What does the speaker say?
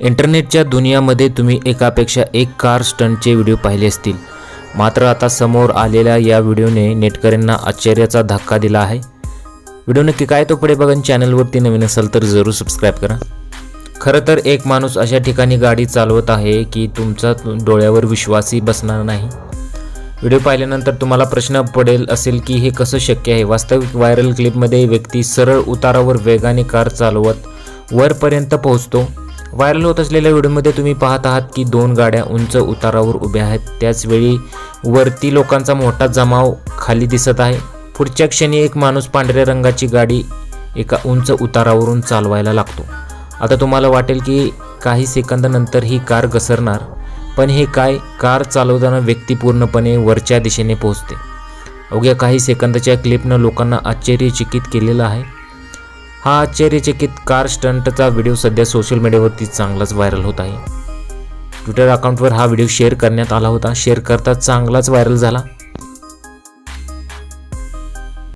इंटरनेटच्या दुनियामध्ये तुम्ही एकापेक्षा एक कार स्टंटचे व्हिडिओ पाहिले असतील. मात्र आता समोर आलेल्या या व्हिडिओने नेटकऱ्यांना आश्चर्याचा धक्का दिला आहे. व्हिडिओ नक्की काय तो पुढे बघा चॅनलवरती नवीन असाल तर जरूर सबस्क्राईब करा. खरं तर एक माणूस अशा ठिकाणी गाडी चालवत आहे की तुमचा डोळ्यावर विश्वासही बसणार नाही. व्हिडिओ पाहिल्यानंतर तुम्हाला प्रश्न पडेल असेल की हे कसं शक्य आहे? वास्तविक व्हायरल क्लिपमध्ये व्यक्ती सरळ उतारावर वेगाने कार चालवत वरपर्यंत पोहोचतो. व्हायरल होत असलेल्या व्हिडिओमध्ये तुम्ही पाहत आहात की दोन गाड्या उंच उतारावर उभ्या आहेत. त्याचवेळी वरती लोकांचा मोठा जमाव खाली दिसत आहे. पुढच्या क्षणी एक माणूस पांढऱ्या रंगाची गाडी एका उंच उतारावरून चालवायला लागतो. आता तुम्हाला वाटेल की काही सेकंदानंतर ही कार घसरणार पण हे काय? कार चालवताना व्यक्ती पूर्णपणे वरच्या दिशेने पोहोचते. अवघ्या काही सेकंदाच्या क्लिपनं लोकांना आश्चर्यचकित केलेलं आहे. हा आश्चर्यचकित कार स्टंटचा व्हिडिओ सध्या सोशल मीडियावरती चांगलाच व्हायरल होत आहे. ट्विटर अकाउंटवर हा व्हिडिओ शेअर करण्यात आला होता. शेअर करता चांगलाच व्हायरल झाला.